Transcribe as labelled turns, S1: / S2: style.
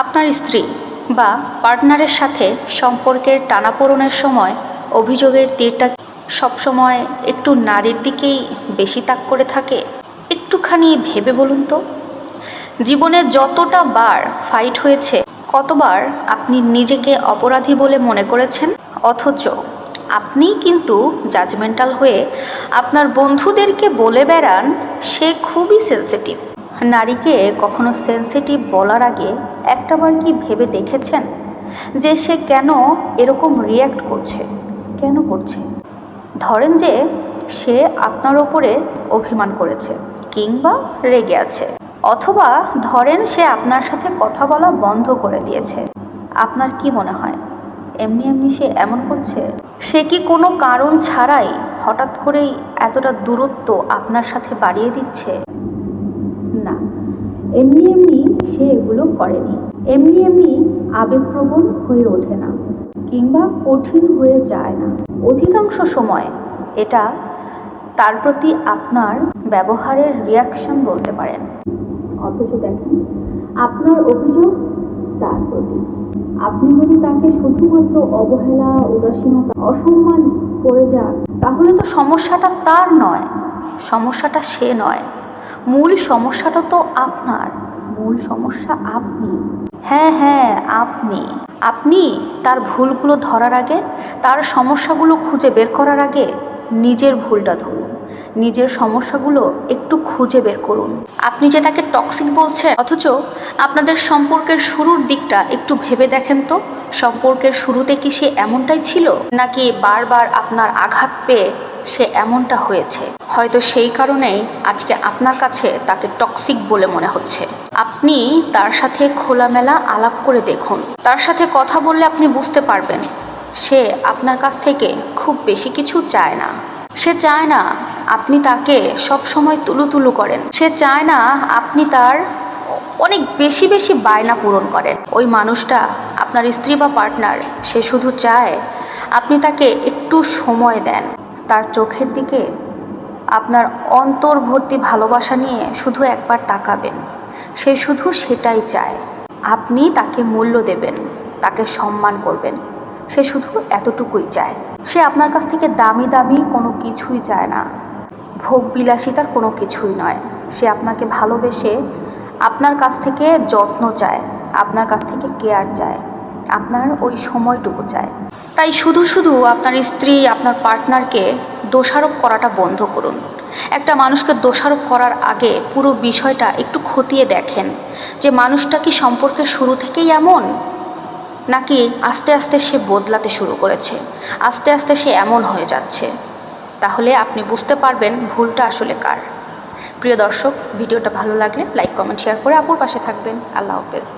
S1: আপনার স্ত্রী বা পার্টনারের সাথে সম্পর্কের টানাপোড়নের সময় অভিযোগের তীরটা সবসময় একটু নারীর দিকেই বেশি তাক করে থাকে? একটুখানি ভেবে বলুন তো। জীবনে যতটা বার ফাইট হয়েছে, কতবার আপনি নিজেকে অপরাধী বলে মনে করেছেন? অথচ আপনি কিন্তু জাজমেন্টাল হয়ে আপনার বন্ধুদেরকে বলে বেড়ান, সে খুবই সেন্সিটিভ নারীকে কখনো সেন্সিটিভ বলার আগে একটাবার কি ভেবে দেখেছেন যে সে কেন এরকম রিয়্যাক্ট করছে? কেন করছে? ধরেন যে সে আপনার ওপরে অভিমান করেছে কিংবা রেগে আছে। অথবা ধরেন সে আপনার সাথে কথা বলা বন্ধ করে দিয়েছে। আপনার কি মনে হয়? এমনি এমনি সে এমন করছে? সে কি কোনো কারণ ছাড়াই হঠাৎ করেই এতটা দূরত্ব আপনার সাথে বাড়িয়ে দিচ্ছে? এমনি এমনি সে এগুলো করেনি। এমনি এমনি আবেগপ্রবণ হয়ে ওঠে না, কিংবা কঠিন হয়ে যায় না। অধিকাংশ সময় এটা তার প্রতি আপনার ব্যবহারের রিয়াকশন বলতে পারেন। অথচ দেখেন, আপনার অভিযোগ তার প্রতি। আপনি যদি তাকে শুধুমাত্র অবহেলা, উদাসীনতা, অসম্মান করে যান, তাহলে তো সমস্যাটা তার নয়, সমস্যাটা সে নয়। মূল সমস্যাটা তো আপনার। মূল সমস্যা আপনি। হ্যাঁ হ্যাঁ আপনি। আপনি তার ভুলগুলো ধরার আগে, তার সমস্যাগুলো খুঁজে বের করার আগে নিজের ভুলটা ধরুন। নিজের সমস্যাগুলো একটু খুঁজে বের করুন। আপনি যে তাকে টক্সিক বলছেন, অথচ আপনাদের সম্পর্কের শুরুর দিকটা একটু ভেবে দেখেন তো। সম্পর্কের শুরুতে কি সে এমনটাই ছিল? নাকি বারবার আপনার আঘাত পেয়ে সে এমনটা হয়েছে। হয়তো সেই কারণেই আজকে আপনার কাছে তাকে টক্সিক বলে মনে হচ্ছে। আপনি তার সাথে খোলামেলা আলাপ করে দেখুন। তার সাথে কথা বললে আপনি বুঝতে পারবেন, সে আপনার কাছ থেকে খুব বেশি কিছু চায় না। সে চায় না আপনি তাকে সব সময় তুলু তুলু করেন। সে চায় না আপনি তার অনেক বেশি বেশি বায়না পূরণ করেন। ওই মানুষটা আপনার স্ত্রী বা পার্টনার সে শুধু চায় আপনি তাকে একটু সময় দেন। তার চোখের দিকে আপনার অন্তর্ভর্তি ভালোবাসা নিয়ে শুধু একবার তাকাবেন। সে শুধু সেটাই চায়। আপনি তাকে মূল্য দেবেন, তাকে সম্মান করবেন। সে শুধু এতটুকুই চায়। সে আপনার কাছ থেকে দামি দামি কোনো কিছুই চায় না। ভোগ বিলাসিতার কোনো কিছুই নয়। সে আপনাকে ভালোবেসে আপনার কাছ থেকে যত্ন চায়, আপনার কাছ থেকে কেয়ার চায়। আপনার ওই সময়টুকু চায় তাই শুধু শুধু আপনার স্ত্রী, আপনার পার্টনারকে দোষারোপ করাটা বন্ধ করুন। একটা মানুষকে দোষারোপ করার আগে পুরো বিষয়টা একটু খতিয়ে দেখেন যে মানুষটা কি সম্পর্কের শুরু থেকেই এমন, নাকি আস্তে আস্তে সে বদলাতে শুরু করেছে, আস্তে আস্তে সে এমন হয়ে যাচ্ছে। তাহলে আপনি বুঝতে পারবেন ভুলটা আসলে কার। প্রিয় দর্শক, ভিডিওটা ভালো লাগলে লাইক, কমেন্ট, শেয়ার করে আপুর পাশে থাকবেন। আল্লাহ হাফেজ।